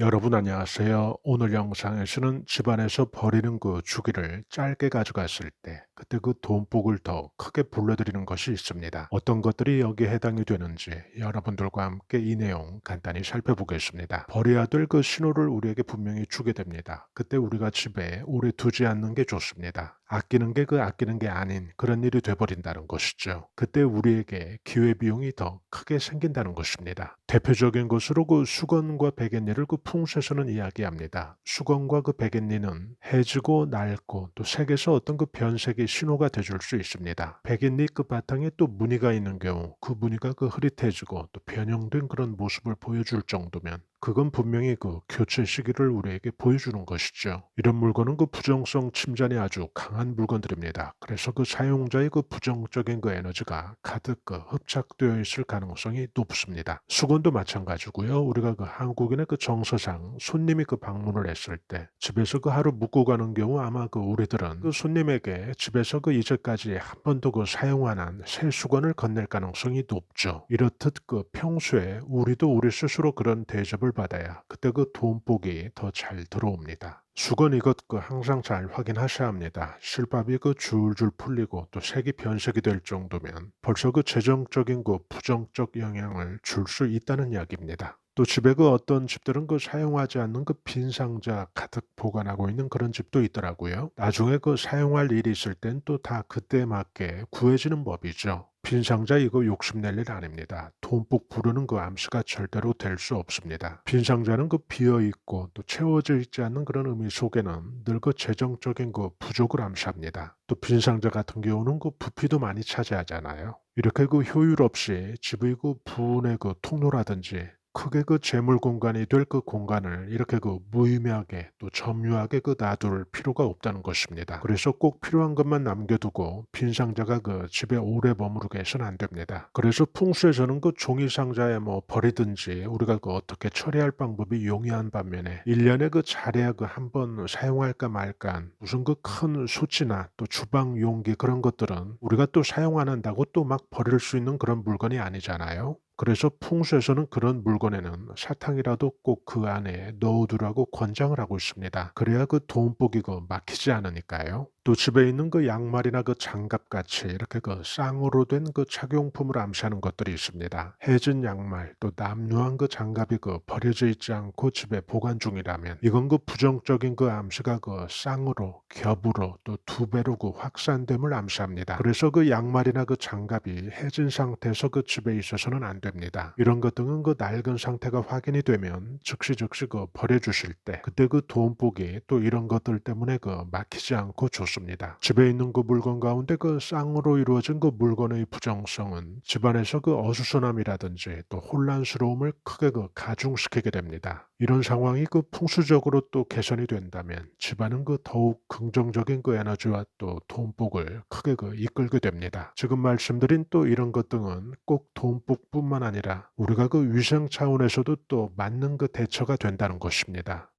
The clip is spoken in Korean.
여러분 안녕하세요. 오늘 영상에서는 집안에서 버리는 그 주기를 짧게 가져갔을 때 그때 그 돈복을 더 크게 불러들이는 것이 있습니다. 어떤 것들이 여기에 해당이 되는지 여러분들과 함께 이 내용 간단히 살펴보겠습니다. 버려야 될 그 신호를 우리에게 분명히 주게 됩니다. 그때 우리가 집에 오래 두지 않는 게 좋습니다. 아끼는 게 그 아끼는 게 아닌 그런 일이 돼버린다는 것이죠. 그때 우리에게 기회비용이 더 크게 생긴다는 것입니다. 대표적인 것으로 그 수건과 베갯니를 그 풍수에서는 이야기합니다. 수건과 그 베갯니는 해지고 낡고 또 색에서 어떤 그 변색의 신호가 돼줄 수 있습니다. 베갯니 그 바탕에 또 무늬가 있는 경우 그 무늬가 그 흐릿해지고 또 변형된 그런 모습을 보여줄 정도면 그건 분명히 그 교체 시기를 우리에게 보여주는 것이죠. 이런 물건은 그 부정성 침전이 아주 강한 물건들입니다. 그래서 그 사용자의 그 부정적인 그 에너지가 가득 그 흡착되어 있을 가능성이 높습니다. 수건도 마찬가지고요. 우리가 그 한국인의 그 정서상 손님이 그 방문을 했을 때 집에서 그 하루 묵고 가는 경우 아마 그 우리들은 그 손님에게 집에서 그 이제까지 한 번도 그 사용 안한새 수건을 건넬 가능성이 높죠. 이렇듯 그 평소에 우리도 우리 스스로 그런 대접을 받아야 그때 그 돈복이 더 잘 들어옵니다. 수건 이것 그 항상 잘 확인하셔야 합니다. 실밥이 그 줄줄 풀리고 또 색이 변색이 될 정도면 벌써 그 재정적인 그 부정적 영향을 줄 수 있다는 이야기입니다. 또 집에 그 어떤 집들은 그 사용하지 않는 그 빈 상자 가득 보관하고 있는 그런 집도 있더라고요. 나중에 그 사용할 일이 있을 땐 또 다 그때에 맞게 구해지는 법이죠. 빈 상자 이거 욕심낼 일 아닙니다. 돈복 부르는 그 암시가 절대로 될 수 없습니다. 빈 상자는 그 비어 있고 또 채워져 있지 않는 그런 의미 속에는 늘 그 재정적인 그 부족을 암시합니다. 또 빈 상자 같은 경우는 그 부피도 많이 차지하잖아요. 이렇게 그 효율 없이 집의 그 부은의 그 통로라든지 크게 그 재물 공간이 될 그 공간을 이렇게 그 무의미하게 또 점유하게 그 놔둘 필요가 없다는 것입니다. 그래서 꼭 필요한 것만 남겨두고 빈 상자가 그 집에 오래 머무르게 해서는 안 됩니다. 그래서 풍수에서는 그 종이 상자에 뭐 버리든지 우리가 그 어떻게 처리할 방법이 용이한 반면에 1년에 그 잘해야 그 한 번 사용할까 말까 무슨 그 큰 수치나 또 주방 용기 그런 것들은 우리가 또 사용 안 한다고 또 막 버릴 수 있는 그런 물건이 아니잖아요. 그래서 풍수에서는 그런 물건에는 사탕이라도 꼭 그 안에 넣어두라고 권장을 하고 있습니다. 그래야 그 돈복이 그 막히지 않으니까요. 또 집에 있는 그 양말이나 그 장갑 같이 이렇게 그 쌍으로 된 그 착용품을 암시하는 것들이 있습니다. 해진 양말 또 남루한 그 장갑이 그 버려져 있지 않고 집에 보관 중이라면 이건 그 부정적인 그 암시가 그 쌍으로 겹으로 또 두 배로 그 확산됨을 암시합니다. 그래서 그 양말이나 그 장갑이 해진 상태에서 그 집에 있어서는 안 됩니다. 이런 것 등은 그 낡은 상태가 확인이 되면 즉시 즉시 그 버려주실 때 그때 그 돈복이 또 이런 것들 때문에 그 막히지 않고 좋습니다. 집에 있는 그 물건 가운데 그 쌍으로 이루어진 그 물건의 부정성은 집안에서 그 어수선함이라든지 또 혼란스러움을 크게 그 가중시키게 됩니다. 이런 상황이 그 풍수적으로 또 개선이 된다면 집안은 그 더욱 긍정적인 그 에너지와 또 돈복을 크게 그 이끌게 됩니다. 지금 말씀드린 또 이런 것 등은 꼭 돈복뿐만 아니라 우리가 그 위생 차원에서도 또 맞는 그 대처가 된다는 것입니다.